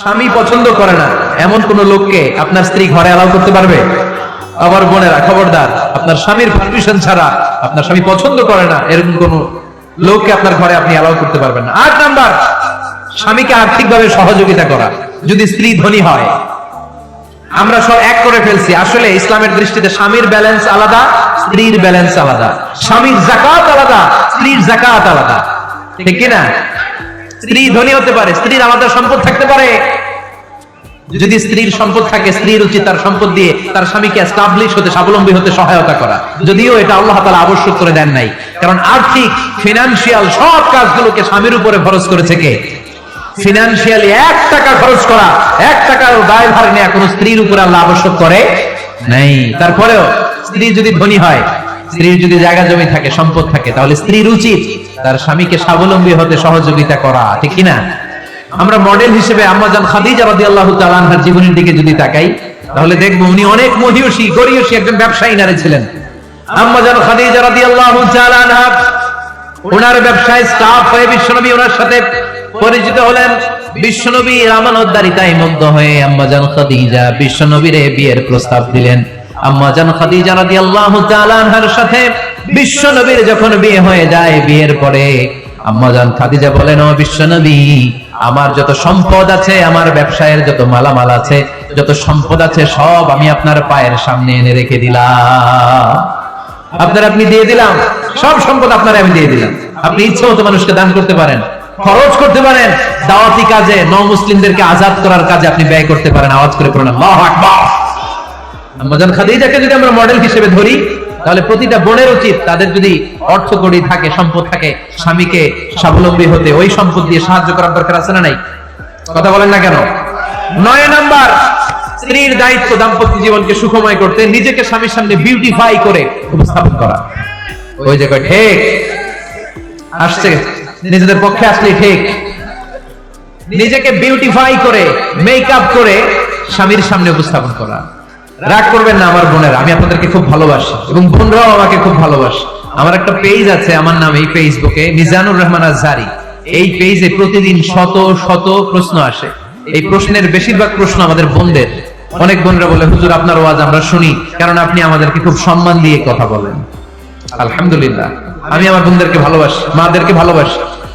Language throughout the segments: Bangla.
স্বামী পছন্দ করে না, এমন কোন লোককে আপনার স্ত্রী ঘরে অ্যালাউ করতে পারবে? আবার বোনেরা, খবরদার, আপনার স্বামীর পারমিশন ছাড়া আপনার স্বামী পছন্দ করে না, এরকম কোন লোককে আপনার ঘরে আপনি অ্যালাউ করতে পারবেন না। আট নাম্বার, স্বামীকে আর্থিকভাবে সহযোগিতা করা। যদি স্ত্রী ধনী হয়, আমরা সব এক করে ফেলছি। আসলে ইসলামের দৃষ্টিতে স্বামীর ব্যালেন্স আলাদা, স্ত্রীর ব্যালেন্স আলাদা। স্বামীর জাকাত আলাদা, স্ত্রীর জাকাত আলাদা। ঠিক কি না স্ত্রী ধনী হতে পারে, স্ত্রীর আলাদা সম্পদ থাকতে পারে। যদি স্ত্রীর সম্পদ থাকে স্ত্রীর উচিত তার সম্পদ দিয়ে তার স্বামীকে এস্টাবলিশ হতে, স্বাবলম্বী হতে সহায়তা করা। যদিও এটা আল্লাহ তালা আবশ্যক করে দেন নাই। কারণ আর্থিক ফিনান্সিয়াল সব কাজগুলোকে স্বামীর উপরে খরচ করেছে কে? ফিনান্সিয়ালি এক টাকা খরচ করা, এক টাকার দায় ভার নেওয়া কোনো স্ত্রীর উপরে আল্লাহ আবশ্যক করে নাই। তারপরেও স্ত্রী যদি ধনী হয় স্ত্রীর যদি জায়গা জমি থাকে, সম্পদ থাকে, তাহলে স্ত্রীর উচিত তার স্বামীকে স্বাবলম্বী হতে সহযোগিতা করা, ঠিক কিনা আমরা মডেল হিসেবে আম্মাজান খাদিজা রাদিয়াল্লাহু তাআলা জীবনের দিকে যদি তাকাই, তাহলে দেখব উনি অনেক মহিয়সী গরিয়সী একজন ব্যবসায়ী নারী ছিলেন। আম্মাজান ওনার ব্যবসায় স্টাফ হয়ে বিশ্বনবী ওনার সাথে পরিচিত হলেন। বিশ্বনবী আমানতদারিতায় মুগ্ধ হয়ে আম্মাজান খাদিজা বিশ্বনবীরে বিয়ের প্রস্তাব দিলেন। বিশ্বনবীর যখন বিয়ে হয়ে যায়, বিয়ের পরে আম্মাজান খাদিজা বলেন, ও বিশ্বনবী আমার যত সম্পদ আছে, আমার ব্যবসায়ের যত মালামাল আছে, যত সম্পদ আছে, সব আমি আপনার পায়ের সামনে এনে রেখে দিলাম। আপনার আপনি দিয়ে দিলাম, সব সম্পদ আপনার আমি দিয়ে দিলাম। আপনি ইচ্ছে মতো মানুষকে দান করতে পারেন, খরচ করতে পারেন, দাওয়াতি কাজে ন মুসলিমদেরকে আজাদ করার কাজে আপনি ব্যয় করতে পারেন। আওয়াজ করে পড়েন, আল্লাহু আকবার। আম্মাজান খাদিজাকে যদি আমরা মডেল হিসেবে ধরি, তাহলে প্রতিটা বোনের উচিত তাদের যদি অর্থ কড়ি থাকে, সম্পদ থাকে, স্বামীকে স্বাবলম্বী হতে। ওই সম্পদ দিয়ে সাহায্য করার দরকার আছে না নাই? কথা বলেন না কেন? নয় নাম্বার, স্ত্রীর দায়িত্ব দাম্পত্য জীবনকে সুখময় করতে, নিজেকে স্বামীর সামনে বিউটিফাই করে উপস্থাপন করা। ওই জায়গায় ঠিক। আসছে। নিজেদের পক্ষে আসলে ঠিক। নিজেকে বিউটিফাই করে মেকআপ করে, স্বামীর সামনে উপস্থাপন করা। রাগ করবেন না আমার বোনেরা, আমি আপনাদেরকে খুব ভালোবাসি এবং বোনরাও আমাকে খুব ভালোবাসে। আমার একটা পেজ আছে, আমার নামে এই ফেসবুকে মিজানুর রহমান আজহারি। এই পেজে প্রতিদিন শত শত প্রশ্ন আসে। এই প্রশ্নের বেশিরভাগ প্রশ্ন আমাদের বোনদের। অনেক বোনরা বলে, হুজুর, আপনার ওয়াজ আমরা শুনি, কারণ আপনি আমাদেরকে খুব সম্মান দিয়ে কথা বলেন। আলহামদুলিল্লাহ। আমি আমার বোনদেরকে ভালোবাসি, মাদেরকে ভালোবাসি।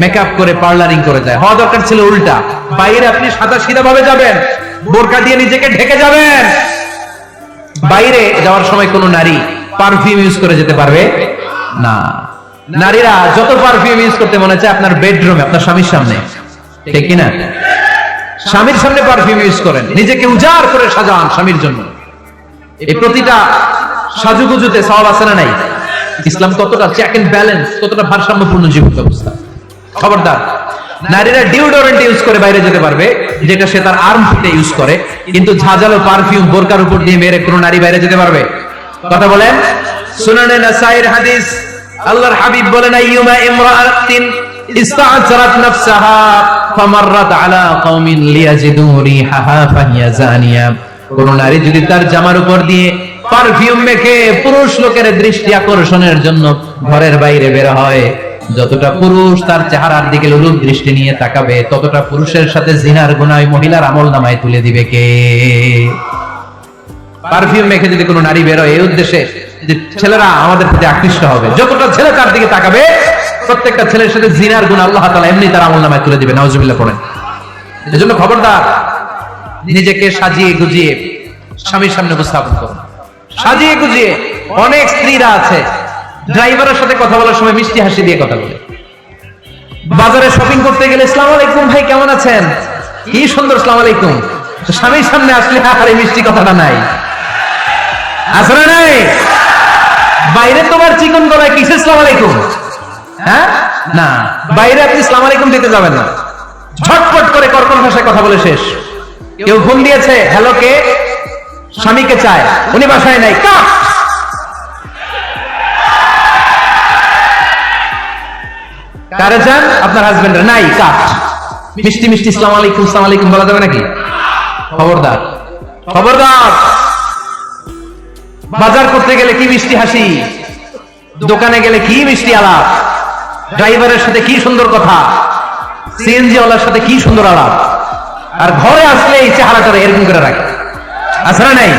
মেকআপ করে পার্লারিং করে যায়। হওয়া দরকার ছিল উল্টা। বাইরে আপনি সাদা সিধা ভাবে যাবেন, বোরকা দিয়ে নিজেকে ঢেকে যাবেন। বাইরে যাওয়ার সময় কোনো নারী পারফিউম ইউজ করে যেতে পারবে? না। নারীরা যত পারফিউম ইউজ করতে মনে চায় আপনার বেডরুমে আপনার স্বামীর সামনে। ঠিক কিনা স্বামীর সামনে পারফিউম ইউজ করেন। নিজেকে উজাড় করে সাজান স্বামীর জন্য। এই প্রতিটা সাজুগুজুতে সওয়াব আছে না নাই? ইসলাম কতটা চেক এন্ড ব্যালেন্স কতটা ভারসাম্যপূর্ণ জীবন ব্যবস্থা খবরদার। নারীরা ডিওডোরেন্ট ইউজ করে বাইরে যেতে পারবে, যেটা সে তার আর্ম ফিটে ইউজ করে, কিন্তু ঝাঁঝালো পারফিউম বোরকার উপর দিয়ে মেরে কোনো নারী বাইরে যেতে পারবে। কথা বলেন? সুনানে নাসাইর হাদিস, আল্লাহর হাবিব বলেন, আইয়ুমা ইমরাআতিন ইস্তা'জারাত নাফসাহা, ফামাররাত আলা কওমিন লিয়াজিদু রিহাহা ফাহিয়া জানিয়া কোন নারী যদি তার জামার উপর দিয়ে পারফিউম মেখে পুরুষ লোকের দৃষ্টি আকর্ষণের জন্য ঘরের বাইরে বের হয় যতটা পুরুষ তার চেহারার দিকে লোলুপ দৃষ্টি নিয়ে তাকাবে, ততটা পুরুষের সাথে জিনার গুনায় মহিলার আমল নামায় তুলে দিবে কে? পারফিউম মেখে যদি কোনো নারী বেরোয়, এই উদ্দেশ্যে যে ছেলেরা আমাদের প্রতি আকৃষ্ট হবে। যতটা ছেলে তার দিকে তাকাবে, প্রত্যেকটা ছেলের সাথে জিনার গুণ আল্লাহ তালা এমনি তার আমল নামায় তুলে দিবে। নাউজুবিল্লাহ পড়েন। এজন্য খবরদার, নিজেকে সাজিয়ে গুজিয়ে স্বামীর সামনে উপস্থাপন করুন। সাজিয়ে গুজিয়ে অনেক স্ত্রীরা আছে ড্রাইভারের সাথে কথা বলার সময় মিষ্টি হাসি দিয়ে কথা বলে। বাজারে শপিং করতে গেলে ইসলাম আলাইকুম ভাই, কেমন আছেন? কি সুন্দর ইসলাম আলাইকুম। স্বামীর সামনে আসলে, আর এই মিষ্টি কথাটা নাই। আসলে নাই? বাইরে তোমার চিকন গলায় কিসে ইসলাম আলাইকুম? হ্যাঁ? না, বাইরে আপনি ইসলাম আলাইকুম দিতে যাবেন না। ঝটপট করে কর্কন ভাষায় কথা বলে শেষ। কেউ ফোন দিয়েছে? হ্যালো, কে? স্বামীকে চায় উনি বাসায় নাই। কাট কারে চান আপনার হাজবেন্ড নাই কাট মিষ্টি মিষ্টি, সালাম আলাইকুম সালাম আলাইকুম, বলা যাবে নাকি? খবরদার। খবরদার। বাজার করতে গেলে কি মিষ্টি হাসি? দোকানে গেলে কি মিষ্টি আলাপ? ড্রাইভারের সাথে কি সুন্দর কথা? সিএনজি ওয়ালার সাথে কি সুন্দর আলাপ? আর ঘরে আসলে এই চেহারাটা এরকম করে রাখে। আসলে নাই?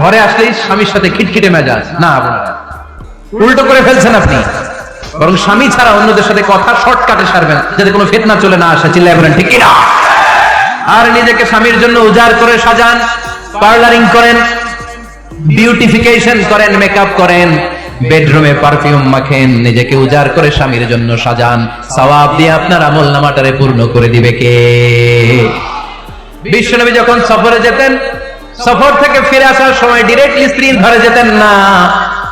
ঘরে আসলেই স্বামীর সাথে খিটখিটে মেজাজ। না আপনারা উল্টো করে ফেলছেন আপনি। বরং স্বামী ছাড়া অন্যদের সাথে কথা শর্টকাটে সারবেন যাতে কোনো ফেতনা চলে না আসে, চিল্লায় বলেন, ঠিক কিনা? আর নিজেকে স্বামীর জন্য উজাড় করে সাজান, পার্লারিং করেন, বিউটিফিকেশন করেন, মেকআপ করেন, বেডরুমে পারফিউম মাখেন, নিজেকে উজাড় করে স্বামীর জন্য সাজান। সওয়াব দিয়ে আপনার আমল নামাটারে পূর্ণ করে দিবে কে? বিশ্বনবী যখন সফরে যেতেন, সফর থেকে ফিরে আসার সময় ডিরেক্টলি স্ত্রীর ঘরে যেতেন না।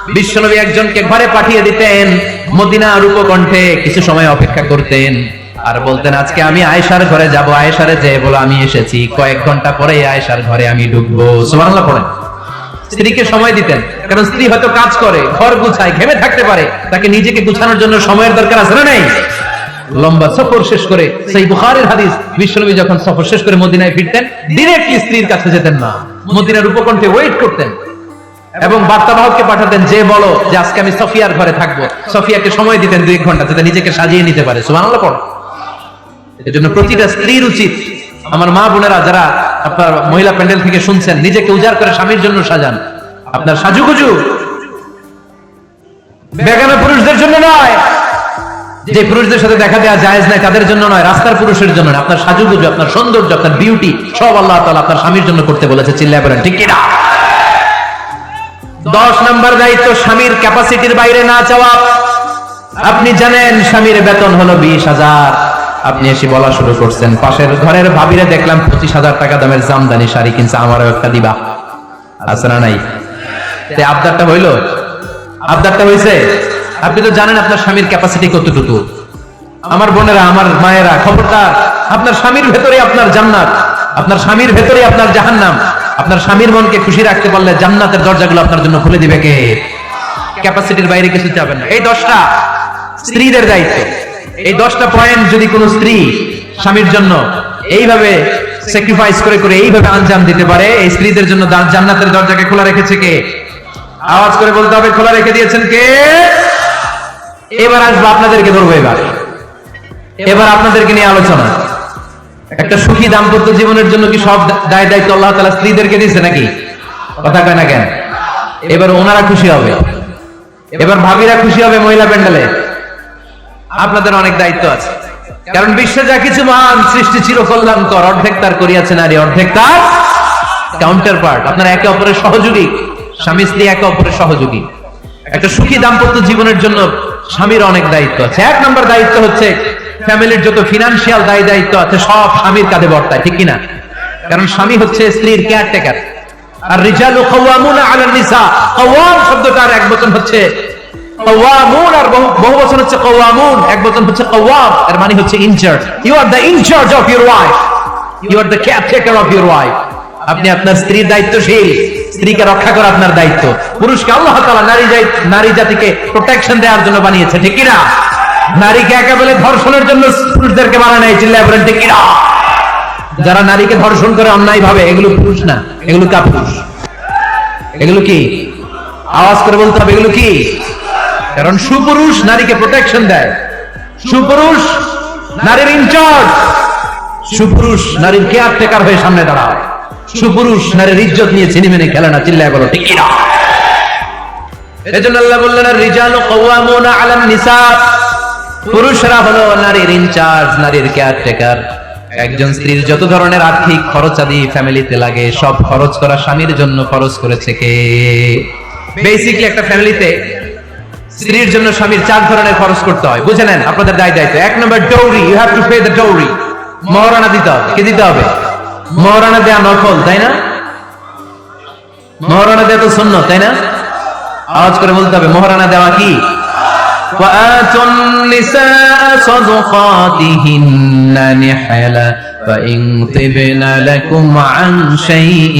বিশ্বনবী একজনকে ঘরে পাঠিয়ে দিতেন, মদিনা রূপকণ্ঠে কিছু সময় অপেক্ষা করতেন। আর বলতেন, আজকে আমি আয়েশার ঘরে যাব। আয়েশারে যে বলে, আমি এসেছি। কয়েক ঘণ্টা পরে আয়েশার ঘরে আমি ঢুকবো। সুবহানাল্লাহ পড়েন। স্ত্রীকে সময় দিতেন, কারণ স্ত্রী হয়তো কাজ করে, ঘর গুছায়, ঘেমে থাকতে পারে। তাকে নিজেকে গুছানোর জন্য সময়ের দরকার আছে না নেই? লম্বা সফর শেষ করে সেই বুখারের হাদিস, বিশ্বনবী যখন সফর শেষ করে মদিনায় ফিরতেন ডিরেক্টলি স্ত্রীর কাছে যেতেন না। মদিনার উপকণ্ঠে ওয়েট করতেন। এবং বার্তাবাহককে পাঠাতেন যে বলো যে আজকে আমি সফিয়ার ঘরে থাকব। সফিয়াকে সময় দিতেন দুই ঘণ্টা, যাতে নিজেকে সাজিয়ে নিতে পারে। সুবহানাল্লাহ, পড়ো। এজন্য প্রতিটা স্ত্রীর উচিত, আমার মা বোনেরা যারা আপনার মহিলা প্যান্ডেল থেকে শুনছেন, নিজেকে উজাড় করে স্বামীর জন্য সাজান। আপনার সাজুগুজু বেগানা পুরুষদের জন্য নয়। যে পুরুষদের সাথে দেখা দেওয়া জায়েজ নাই, তাদের জন্য নয়, রাস্তার পুরুষের জন্য নয়। আপনার সাজুগুজু, আপনার সৌন্দর্য, আপনার বিউটি সব আল্লাহ তাআলা আপনার স্বামীর জন্য করতে বলেছে, চিল্লায় বলেন ঠিক কিনা দশ নম্বর দায়িত্ব, স্বামীর ক্যাপাসিটির বাইরে না চাওয়া আপনি জানেন, স্বামীর বেতন হলো বিশ হাজার। আপনি এসে বলা শুরু করছেন, পাশের ঘরের ভাবিরে দেখলাম পঁচিশ হাজার টাকা দামের জামদানি শাড়ি কিনছে, আমারও একটা দিবা। আছে না নাই? আবদারটা হইল? আবদারটা হইছে? আপনি তো জানেন আপনার স্বামীর ক্যাপাসিটি কতটুকু। আমার বোনেরা, আমার মায়েরা, খবরদার, আপনার স্বামীর ভেতরে আপনার জান্নাত, আপনার স্বামীর ভেতরে আপনার জাহান্নাম। আপনার স্বামীর মনকে খুশি রাখতে পারলে জান্নাতের দরজাগুলো আপনার জন্য খুলে দিবে কে? ক্যাপাসিটির বাইরে কিছু চাবেন না। এই দশটা স্ত্রীদের দায়িত্ব। এই দশটা পয়েন্ট যদি কোনো স্ত্রী স্বামীর জন্য এইভাবে স্যাক্রিফাইস করে করে এইভাবে আঞ্জাম দিতে পারে, এই স্ত্রীদের জন্য জান্নাতের দরজাকে খোলা রেখেছে কে? আওয়াজ করে বলতে হবে, খোলা রেখে দিয়েছেন কে? এবার আসব আপনাদেরকে ধরবো এবার। এবার আপনাদেরকে নিয়ে আলোচনা। একটা সুখী দাম্পত্য জীবনের জন্য কি সব দায় দায়িত্ব আল্লাহ তালা স্ত্রীদেরকে দিয়েছে নাকি? কথা কয় না কেন? এবার ওনারা খুশি হবে। এবার ভাবিরা খুশি হবে মহিলা প্যান্ডেলে। আপনাদের অনেক দায়িত্ব আছে। কারণ বিশ্বে যা কিছু মহান সৃষ্টি চির কল্যাণকর, অর্ধেক তার করিয়াছে নারী, অর্ধেক তার কাউন্টার পার্ট আপনারা একে অপরের সহযোগী। স্বামী, স্ত্রী একে অপরের সহযোগী। একটা সুখী দাম্পত্য জীবনের জন্য স্বামীর অনেক দায়িত্ব আছে। এক নম্বর দায়িত্ব হচ্ছে ফ্যামিলির যত ফিনান্সিয়াল দায় দায়িত্ব আছে, সব স্বামীর কাঁধে বর্তায়, ঠিক কিনা? কারণ স্বামী হচ্ছে স্ত্রীর কেয়ারটেকার আর রিজালু নিসা, কাওয়াম শব্দটার এক বচন হচ্ছে কাওয়ামুন, আর বহু বচন হচ্ছে কাওয়ামুন, এক বচন হচ্ছে এর মানে হচ্ছে in charge you are the in charge of your wife you are the caretaker of your wife আপনি আপনার স্ত্রীর দায়িত্বশীল, স্ত্রীকে রক্ষা করা আপনার দায়িত্ব। পুরুষকে আল্লাহ তাআলা নারী নারী জাতিকে প্রোটেকশন দেওয়ার জন্য বানিয়েছে, ঠিক কিনা? নারীকে একেবারে ধর্ষণের জন্য পুরুষদেরকে ঠিক কিনা? যারা নারীকে ধর্ষণ করে অন্যায় ভাবে, এগুলো পুরুষ না, এগুলো কাপুরুষ। এগুলো কি? আওয়াজ করে বলতে হবে, এগুলো কি? কারণ সুপুরুষ নারীকে প্রোটেকশন দেয়। সুপুরুষ নারীর ইনচার্জ সুপুরুষ নারীর কেয়ার টেকার হয়ে সামনে দাঁড়ায় সুপুরুষ নারীর ইজ্জত নিয়ে ছিনিমেনে খেলে না, চিল্লায় বলো, ঠিক কিনা? এজন্য আল্লাহ বললেন রিজালু কাওয়ামুনা আলান নিসা পুরুষরা হলো নারীর ইনচার্জ নারীর কেয়ারটেকার একজন স্ত্রীর যত ধরনের আর্থিক খরচ আদি ফ্যামিলিতে লাগে, সব খরচ করা স্বামীর জন্য খরচ করেছে কে? বেসিকলি একটা ফ্যামিলিতে স্ত্রীর জন্য স্বামীর চার ধরনের খরচ করতে হয়। বুঝে নেন আপনাদের দায় দায়িত্ব। এক নম্বর dowry you have to pay the dowry Maharana দিতে হবে। কি দিতে হবে? মহারানা দেয়া নকল তাই না? মহারানা দেয়া তো শূন্য তাই না? আওয়াজ করে বলতে হবে মহারানা দেওয়া কি? وآتوا النساء صدقاتهن نحلا فإن طبن لكم عن شيء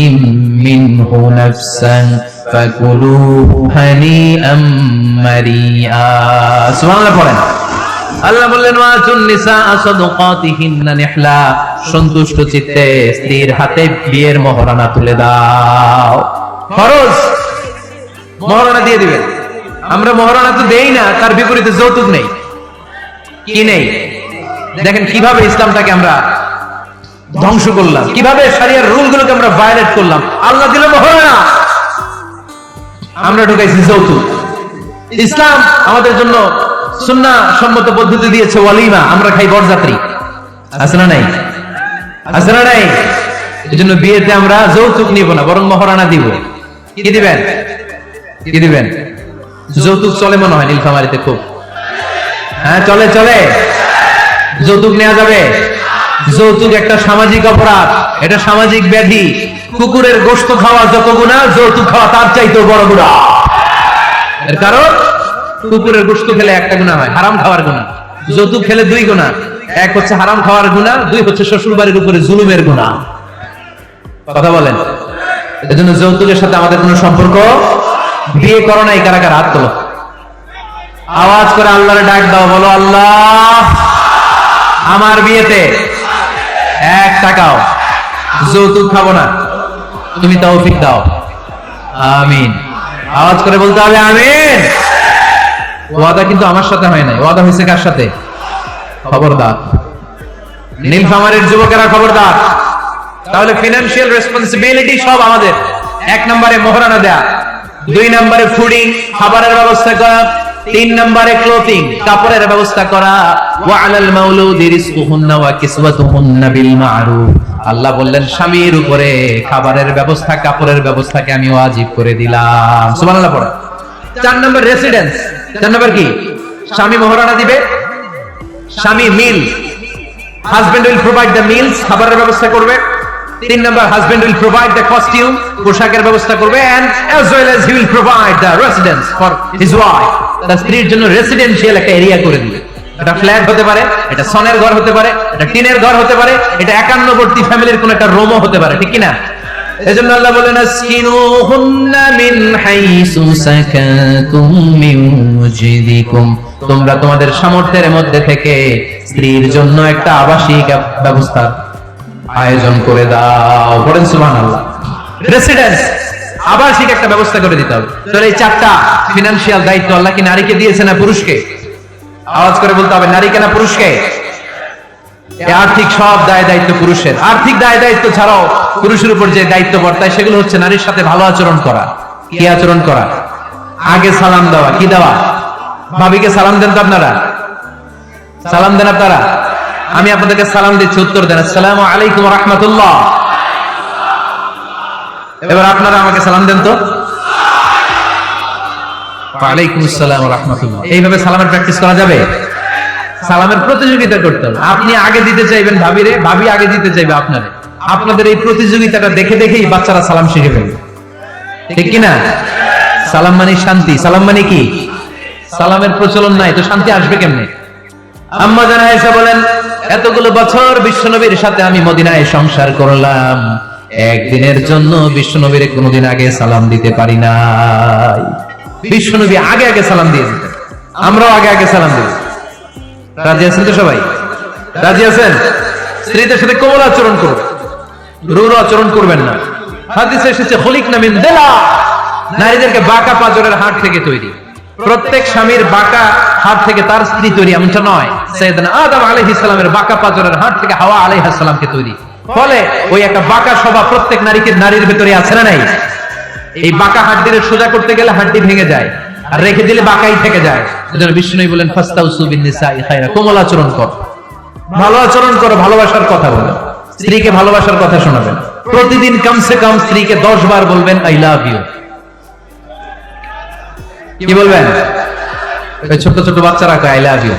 منه نفسا فكلوه هنيئا مريئا سبحان الله পড়েন আল্লাহ বললেন ওয়াতুন নিসা সাদাকাতিহিন্না নিহলা সন্তুষ্ট চিত্তে স্ত্রীর হাতে বিয়ের মোহরানা তুলে দাও ফরজ মোহরানা দিয়ে দিবেন আমরা মোহরানা তো দেই না তার বিপরীতে যৌতুক নেই। কি নেই? দেখেন কীভাবে ইসলামটাকে আমরা ধ্বংস করলাম কীভাবে সারিয়ার রুল গুলোকে আমরা ভায়োলেট করলাম। আল্লাহ দিল মোহরানা আমরা ঢুকাইছি যৌতুক। ইসলাম আমাদের জন্য সুন্নাহ সম্মত পদ্ধতি দিয়েছে ওয়ালিমা আমরা খাই বরযাত্রী। আছে না নাই? আছে না নাই? এই জন্য বিয়েতে আমরা যৌতুক নিব না বরং মহারানা দিব। কি দিবেন? কি দিবেন? যৌতুক চলে মনে হয় নীলফামারিতে খুব। হ্যাঁ চলে চলে। যৌতুক নেওয়া যাবে। যৌতুক একটা সামাজিক অপরাধ। এটা সামাজিক ব্যাধি। কুকুরের গোস্ত খাওয়া যত গুণা, যৌতুক খাওয়া তার চাইতেও বড় গুণা। এর কারণ, কুকুরের গোস্ত খেলে একটা গুণা হয়, হারাম খাওয়ার গুণা। যৌতুক খেলে দুই গুণা। এক হচ্ছে হারাম খাওয়ার গুণা, দুই হচ্ছে শ্বশুর বাড়ির উপরে জুলুমের গুণা। কথা বলেন। এজন্য যৌতুকের সাথে আমাদের কোনো সম্পর্ক বিয়ে করো নাই, কারা কারা? হাত তোলো। আওয়াজ করে আল্লাহরে ডাক দাও, বলো, আল্লাহ, আমার বিয়েতে এক টাকাও যৌতুক খাব না। তুমি তৌফিক দাও। আমিন। আওয়াজ করে বলতে হবে, আমিন। ওয়াদা কিন্তু আমার সাথে হয় নাই। ওয়াদা হয়েছে কার সাথে? খবরদার। নীলফামারের যুবকেরা খবরদার। তাহলে ফিনান্সিয়াল রেসপন্সিবিলিটি সব আমাদের। এক নম্বরে মোহরানা দেয়া। দুই নম্বরে ফুডিং, খাবারের ব্যবস্থা করা। তিন নম্বরে ক্লোথিং, কাপড়ের ব্যবস্থা করা। ওয়া আলাল মাউলুদি রিজকুহুন্না ওয়া কিসওয়াতুহুন্না বিল মা'রুফ। আল্লাহ বললেন, স্বামীর উপরে খাবারের ব্যবস্থা, কাপড়ের ব্যবস্থাকে আমি ওয়াজিব করে দিলাম। সুবহানাল্লাহ পড়া। চার নম্বর রেসিডেন্স। চার নম্বর কি? স্বামী মোহরানা দিবে। স্বামী meal. Husband will provide the meals খাবারের ব্যবস্থা করবে। তিন নম্বর husband will provide the costume পোশাকের ব্যবস্থা করবে and as well as he will provide the residence for his wife তার স্ত্রীর জন্য রেসিডেন্সিয়াল একটা এরিয়া করে দিবে। এটা ফ্ল্যাট হতে পারে, এটা সনের ঘর হতে পারে, এটা টিনের ঘর হতে পারে, এটা একান্নবর্তী ফ্যামিলির কোন একটা রোমও হতে পারে, ঠিক কি না এজন্য আল্লাহ বলেন, আসকিনুহুন্না মিন হাইসু সাকাতুম মিন ওয়াজদিকুম তোমরা তোমাদের সামর্থ্যের মধ্যে থেকে স্ত্রীর জন্য একটা আবাসিক ব্যবস্থা আয়োজন করে দাও। বলেন সুবহানাল্লাহ। রেসিডেন্স আবাসিক একটা ব্যবস্থা করে দিতে হবে। তাহলে এই চারটা ফিনান্সিয়াল দায়িত্ব আল্লাহ কি নারীকে দিয়েছে না পুরুষকে? আওয়াজ করে বলতে হবে, নারীকে না পুরুষকে? আর্থিক সব দায় দায়িত্ব পুরুষের। আর্থিক দায় দায়িত্ব ছাড়াও পুরুষের উপর যে দায়িত্ব বর্তায়, সেগুলো হচ্ছে নারীর সাথে ভালো আচরণ করা। কি আচরণ করা? আগে সালাম দেওয়া। কি দেওয়া? ভাবিকে সালাম দেন তো আপনারা? সালাম দেন আপনারা? আমি আপনাদেরকে সালাম দিচ্ছি, উত্তর দেন। আসসালামু আলাইকুম রহমতুল্লাহ। এবার আপনারা আমাকে সালাম দেন তো। এইভাবে সালামের প্র্যাকটিস করা যাবে? সালামের প্রতিযোগিতা করতে হবে। আপনি আগে দিতে চাইবেন ভাবিরে, ভাবি আগে দিতে চাইবে আপনারে। আপনাদের এই প্রতিযোগিতাটা দেখে দেখেই বাচ্চারা সালাম শিখে ফেলবে। ঠিক কিনা? সালাম মানে শান্তি। সালাম মানে কি? সালামের প্রচলন নাই, তো শান্তি আসবে কেমনে? আম্মা জানা এসে বলেন, এতগুলো বছর বিশ্বনবীর সাথে আমি মদিনায় সংসার করলাম। একদিনের জন্য বিশ্বনবীর কোনোদিন আগে সালাম দিতে পারি নাই। বিশ্বনবী আগে আগে সালাম দিয়ে দিতেন। আমরাও আগে আগে সালাম দিই রাজি আছেন তো সবাই? রাজি আছেন? স্ত্রীদের সাথে কোমল আচরণ করবেন রুর আচরণ করবেন না। হাদিসে এসেছে হলিক নামিন দেলা নারীদেরকে বাঁকা পাজরের হাট থেকে তৈরি। প্রত্যেক স্বামীর বাঁকা হাট থেকে তার স্ত্রী তৈরি, এমনটা নয়। সৈয়দনা আদম আলাইহিস সালামের বাঁকা পাজরের হাট থেকে হাওয়া আলাইহিস সালামকে তৈরি। ফলে ওই একটা বাঁকা স্বভাব প্রত্যেক নারীকে, নারীর ভেতরে আছে না নাই? এই বাঁকা হাড্ডির সোজা করতে গেলে হাড্ডি ভেঙে যায়, আর রেখে দিলে বাঁকাই থেকে যায়। বিষ্ণু বলেন কোমল আচরণ কর। ভালো আচরণ করো, ভালোবাসার কথা বলো স্ত্রীকে ভালোবাসার কথা শোনাবেন। প্রতিদিন কমসে কম স্ত্রীকে দশ বার বলবেন, আই লাভ ইউ কি বলবেন? ছোট ছোট বাচ্চারা কয় আই লাভ ইউ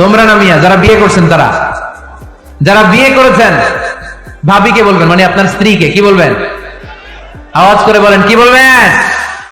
তোমরা না মিয়া, যারা বিয়ে করছেন তারা? যারা বিয়ে করেছেন, ভাবিকে বলবেন মানে আপনার স্ত্রীকে, কি বলবেন? আওয়াজ করে বলেন, কি বলবেন?